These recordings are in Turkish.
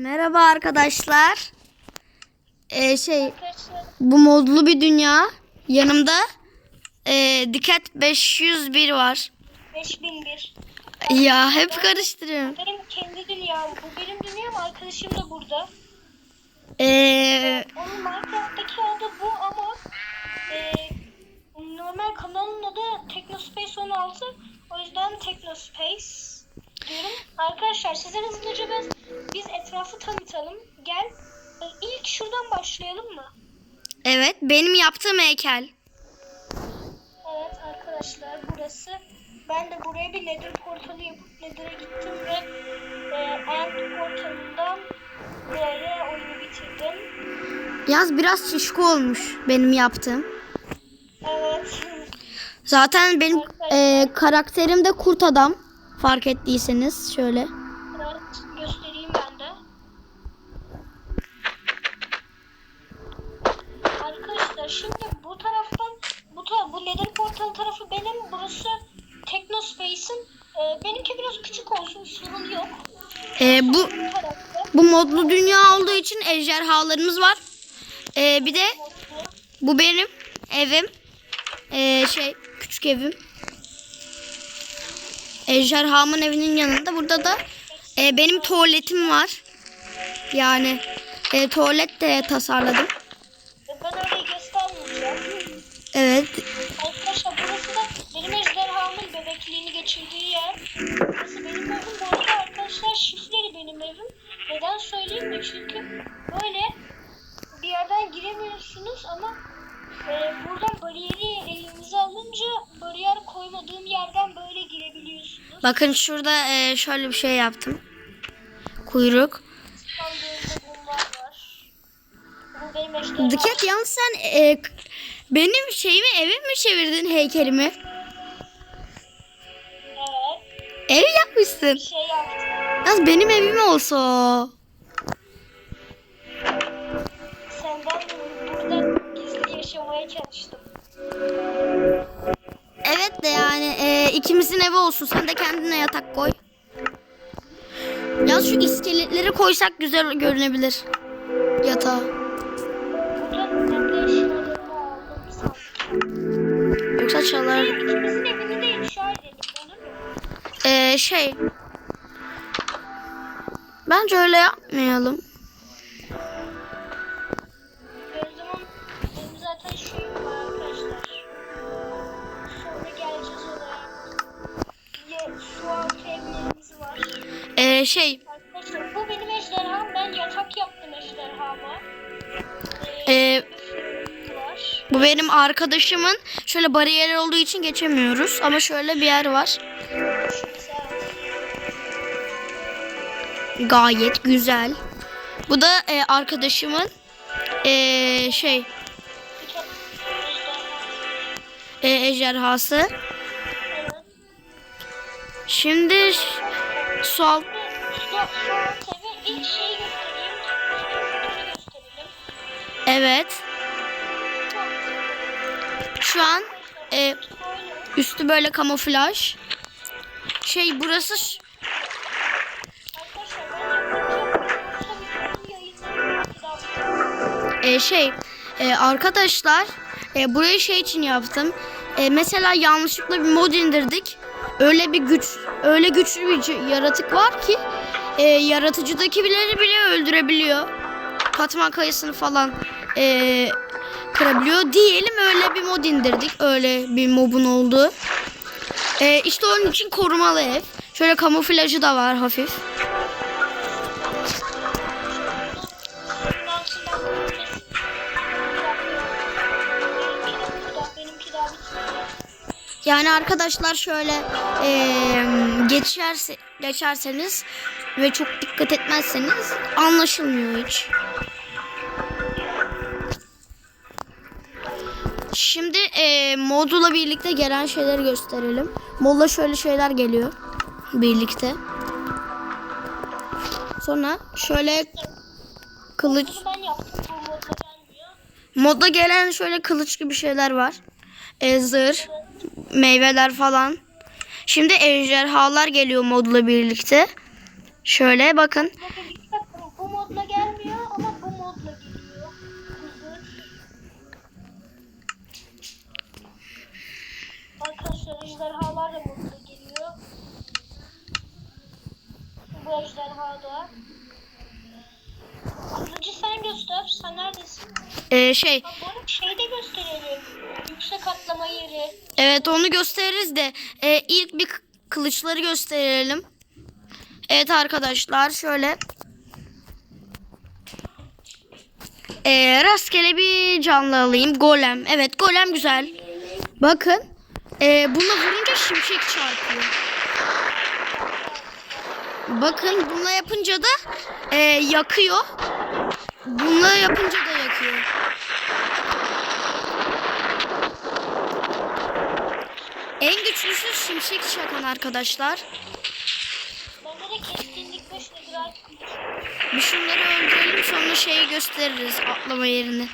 Merhaba arkadaşlar. Ee, şey bu modlu bir dünya. Yanımda ee, Dikkat 501 var. 5001. Ya hep karıştırıyorum. Benim kendi dünyam. Bu benim dünyam. Arkadaşım da burada. Ee, Onun Minecraft'taki adı bu ama e, normal kanalın adı Technospace 16. O yüzden Technospace diyorum. Arkadaşlar size hızlıca biz, biz etrafı tanıtalım. Gel. E, İlk şuradan başlayalım mı? evet benim yaptığım heykel. Evet arkadaşlar burası. Ben de buraya bir nether portalı yapıp nether'a gittim ve e, end portalından böyle oyunu bitirdim. Yaz biraz şişko olmuş benim yaptığım. Evet. Zaten benim ee, karakterim de kurt adam. Fark ettiyseniz şöyle. Evet, göstereyim ben de. Arkadaşlar şimdi bu taraftan bu ta bu nether portalı tarafı benim burası Technospace'in e, benimki biraz küçük olsun sorun yok. Ee, bu bu modlu dünya olduğu için ejderhalarımız var. Ee, bir de Bu benim evim. Ee, şey küçük evim. Ejderhamın evinin yanında. Burada da e, benim tuvaletim var. Yani e, tuvalet de tasarladım. e, ben orayı göstermeyeceğim. Evet. Arkadaşlar burası da benim ejderhamın bebekliğini geçirdiği yer. Burası benim evim. Bu arada arkadaşlar şifreli benim evim. Neden söyleyeyim mi? Çünkü böyle bir yerden giremiyorsunuz ama e, buradan bariyeri elinize alınca bariyer koymadığım yerden böyle girebiliyorsunuz. Bakın şurada e, şöyle bir şey yaptım. Kuyruk. Diket yalnız sen e, benim şeyimi eve mi çevirdin heykelimi? Ev yapmışsın. Şey yaptım. Yalnız benim evim olsa. o. Senden burada gizli yaşamaya çalıştım. Evet de yani e, ikimizin evi olsun. Sen de kendine yatak koy. Ya şu iskeletleri koysak güzel görünebilir. Yatağa. Burada kendi eşyalarımı aldım sandım. Yoksa çalar. İkimizin Ye, su altı evlerimiz var. E, şey. Arkadaşlar bu benim ejderham. Ben yatak yaptım ejderhama. Ee, var. bu benim arkadaşımın şöyle bariyer olduğu için geçemiyoruz. Ama şöyle bir yer var. Gayet güzel. Bu da e, arkadaşımın e, şey e, ejderhası. Şimdi gösterelim. Evet. Şu an e, üstü böyle kamuflaj. Şey burası e, şey e, arkadaşlar e, burayı şey için yaptım. E, mesela yanlışlıkla bir mod indirdik. Öyle bir güç öyle güçlü bir yaratık var ki e, yaratıcıdakileri bile öldürebiliyor. Katman kayısını falan e, kırabiliyor. Diyelim öyle bir mod indirdik. Öyle bir mobun olduğu. E, işte onun için korumalı ev. Şöyle kamuflajı da var hafif. Yani arkadaşlar şöyle eee, geçerse geçerseniz ve çok dikkat etmezseniz anlaşılmıyor hiç. Şimdi eee modula birlikte gelen şeyleri gösterelim. Modla şöyle şeyler geliyor birlikte. Sonra şöyle kılıç. Modda gelen şöyle kılıç gibi şeyler var. E, zırh, meyveler falan. Şimdi ejderhalar geliyor modla birlikte. Şöyle bakın. Bu birlikte bu, bu da geliyor. Hızır. Arkadaşlar ejderhalar da burada geliyor. Bu ejderha da. Kılıcı sen göster. Sen neredesin? E, şey Ha, bu arada şey de gösterelim. Yüksek atlama yeri. evet onu gösteririz de e, ilk bir kılıçları gösterelim. Evet arkadaşlar şöyle. E, rastgele bir canlı alayım. Golem. Evet golem güzel. Bakın. E, buna vurunca şimşek çarpıyor. Bakın bununla yapınca da e, yakıyor. Bununla yapınca da yakıyor. En güçlüsü şimşek çakan arkadaşlar. Bende de keskinlik 5 nedir kılıç. Bir şunları öldürelim sonra şeyi gösteririz atlama yerini.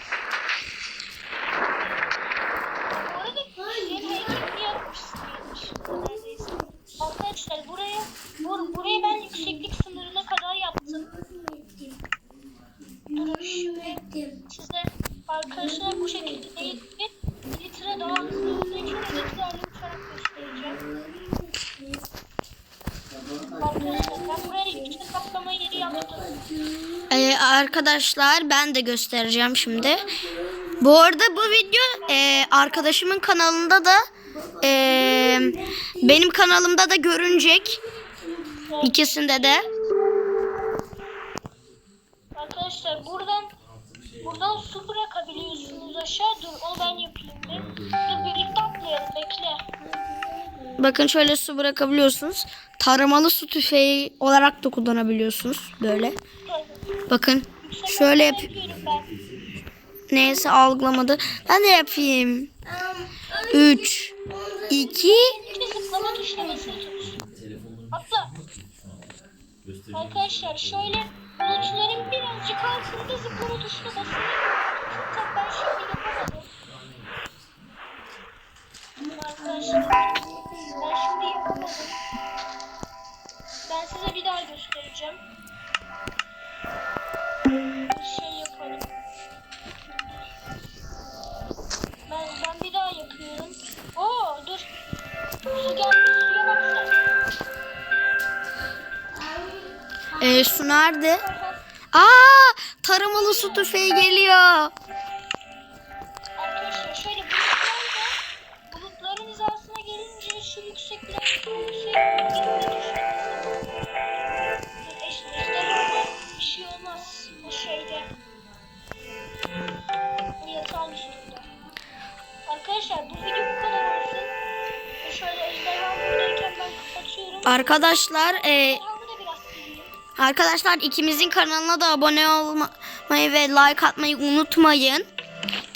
Bu arada senin heykelini yapmışsın. Neredeyse. Arkadaşlar buraya bur, buraya ben yükseklik sınırına kadar yaptım. Durun şimdi size arkadaşlar bu şekilde değil bir litre daha hızlı olduğu için litrelerle uçarak göstereceğim. Arkadaşlar ben buraya yüksek atlama yeri yaptım. Ee, arkadaşlar ben de göstereceğim şimdi. Bu arada bu video e, arkadaşımın kanalında da e, benim kanalımda da görünecek. İkisinde de. Arkadaşlar buradan buradan su bırakabiliyorsunuz aşağı. Dur onu ben yapayım. Dur birlikte atlayalım bekle. Bakın şöyle su bırakabiliyorsunuz. Taramalı su tüfeği olarak da kullanabiliyorsunuz. Böyle. Bakın şöyle yap. Neyse algılamadı. Ben de yapayım. 3 2 Bir de zıplama tuşuna basılı tut. Atla. Arkadaşlar şöyle bulutların birazcık altında zıplama tuşuna basılı tutacak. Ben şimdi yapamadım. Arkadaşlar ben şimdi yapamadım. Ben size bir daha göstereceğim. Bir şey yapalım. Ben, ben bir daha yapıyorum. Oo dur. Su gelmiş suya bak sen. e, su nerede? Aa taramalı su tüfeği geliyor. Yüksek bir şey olmaz bu şeyde. Bu yatağın üstünde. Arkadaşlar bu video bu kadar olsun. Şöyle ejderha buradayken ben kapatıyorum. Arkadaşlar e. Arkadaşlar ikimizin kanalına da abone olmayı ve like atmayı unutmayın.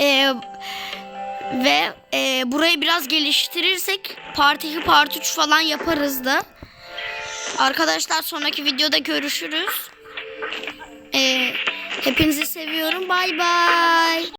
Ee, ve e, burayı biraz geliştirirsek part 2 part 3 falan yaparız da. Arkadaşlar sonraki videoda görüşürüz. Ee, hepinizi seviyorum. Bay bay.